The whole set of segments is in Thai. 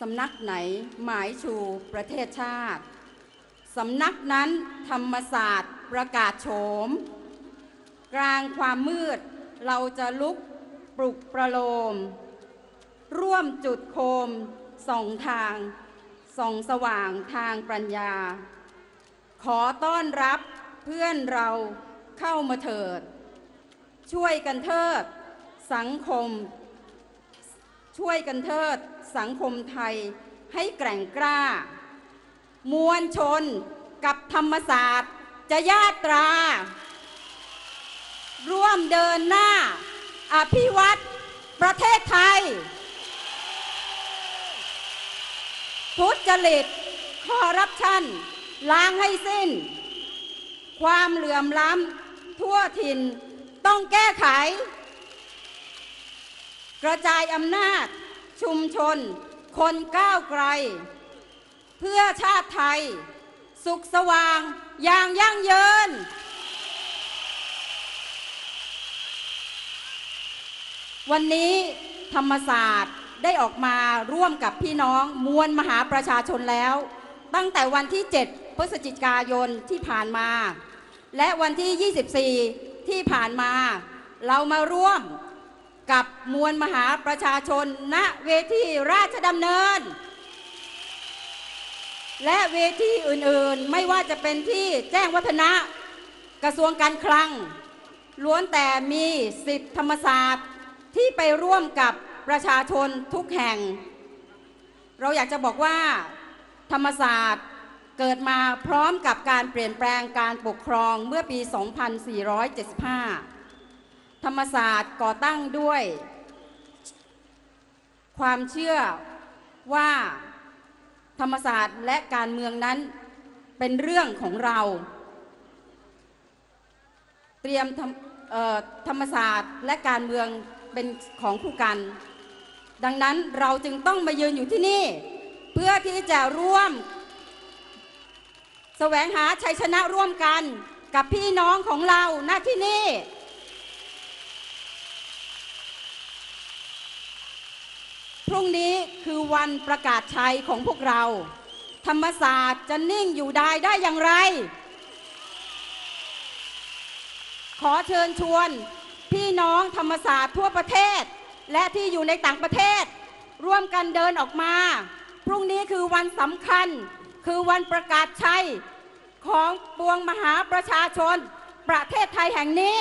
สำนักไหนหมายชูประเทศชาติ สำนักนั้นธรรมศาสตร์ประกาศโฉม กลางความมืดเราจะลุกปลุกประโลม ร่วมจุดโคมส่องทางส่องสว่างทางปัญญา ขอต้อนรับเพื่อนเราเข้ามาเถิด ช่วยกันเทิดสังคม ช่วยกันเทิดสังคมไทยให้แกร่งกล้า มวลชนกับธรรมศาสตร์จะญาตรา ร่วมเดินหน้า อภิวัตประเทศไทย ทุจริตคอร์รัปชัน ล้างให้สิ้น ความเหลื่อมล้ำทั่วถิ่นต้องแก้ไข กระจายอำนาจชุมชน คนก้าวไกล เพื่อชาติไทย สุขสว่างอย่างยั่งยืนวันนี้ธรรมศาสตร์ได้ออกมาร่วมกับพี่น้องมวลมหาประชาชนแล้ว ตั้งแต่วันที่ 7 พฤศจิกายนที่ผ่านมา และวันที่ 24 ที่ผ่านมา เรามาร่วม กับมวลมหาประชาชน ณเวทีราชดำเนิน และเวทีอื่นๆไม่ว่าจะเป็นที่แจ้งวัฒนะกระทรวงการคลัง ล้วนแต่มีสิทธิธรรมศาสตร์ที่ไปร่วมกับประชาชนทุกแห่ง เราอยากจะบอกว่าธรรมศาสตร์เกิดมาพร้อมกับการเปลี่ยนแปลงการปกครองเมื่อปี 2475 ธรรมศาสตร์ก่อตั้งด้วย ความเชื่อว่าธรรมศาสตร์และการเมืองนั้นเป็นเรื่องของเรา เตรียมธรรมธรรมศาสตร์และการเมืองเป็นของคู่กัน ดังนั้นเราจึงต้องมายืนอยู่ที่นี่ เพื่อที่จะร่วมแสวงหาชัยชนะร่วมกันกับพี่น้องของเราณที่นี่ พรุ่งนี้คือวันประกาศชัยของพวกเรา ธรรมศาสตร์จะนิ่งอยู่ได้ได้อย่างไร ขอเชิญชวนพี่น้องธรรมศาสตร์ทั่วประเทศ และที่อยู่ในต่างประเทศ ร่วมกันเดินออกมา พรุ่งนี้คือวันสำคัญ คือวันประกาศชัยของปวงมหาประชาชน ประเทศไทยแห่งนี้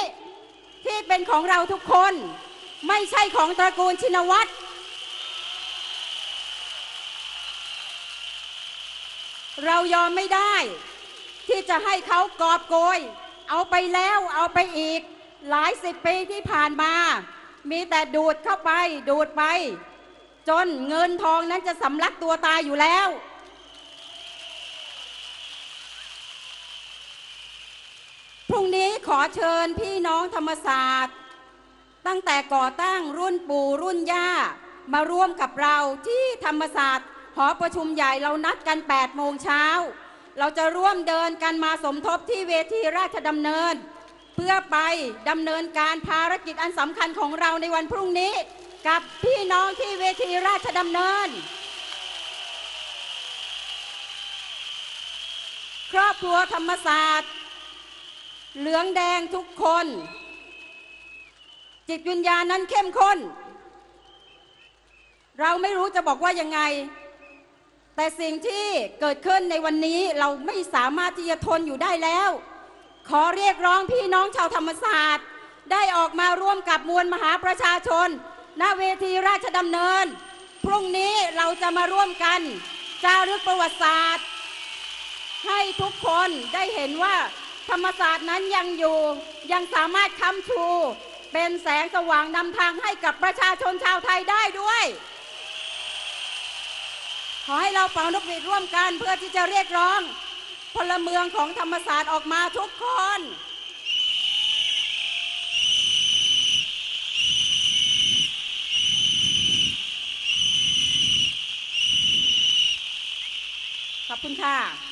ที่เป็นของเราทุกคน ไม่ใช่ของตระกูลชินวัตร เรายอมไม่ได้ ที่จะให้เขากอบโกย เอาไปแล้วเอาไปอีก หลายสิบปีที่ผ่านมา มีแต่ดูดเข้าไปดูดไป จนเงินทองนั้นจะสำลักตัวตายอยู่แล้ว พรุ่งนี้ขอเชิญพี่น้องธรรมศาสตร์ ตั้งแต่ก่อตั้งรุ่นปู่รุ่นย่า มาร่วมกับเราที่ธรรมศาสตร์ หอประชุมใหญ่เรานัดกัน 8 โมงเช้า เราจะร่วมเดินกันมาสมทบที่เวทีราชดำเนิน เพื่อไปดำเนินการภารกิจอันสำคัญของเราในวันพรุ่งนี้ กับพี่น้องที่เวทีราชดำเนิน ครอบครัวธรรมศาสตร์ เหลืองแดงทุกคน จิตวิญญาณนั้นเข้มข้น เราไม่รู้จะบอกว่ายังไง แต่สิ่งที่เกิดขึ้นในวันนี้เราไม่สามารถที่จะทนอยู่ได้แล้ว ขอเรียกร้องพี่น้องชาวธรรมศาสตร์ ได้ออกมาร่วมกับมวลมหาประชาชน ณเวทีราชดำเนิน พรุ่งนี้เราจะมาร่วมกันจารึกประวัติศาสตร์ ให้ทุกคนได้เห็นว่าธรรมศาสตร์นั้นยังอยู่ยังสามารถค้ำชู เป็นแสงสว่างนำทางให้กับประชาชนชาวไทยได้ด้วย ขอให้เราเป่านกหวีดร่วมกันเพื่อที่จะเรียกร้อง พลเมืองของธรรมศาสตร์ออกมาทุกคนขอบคุณค่ะ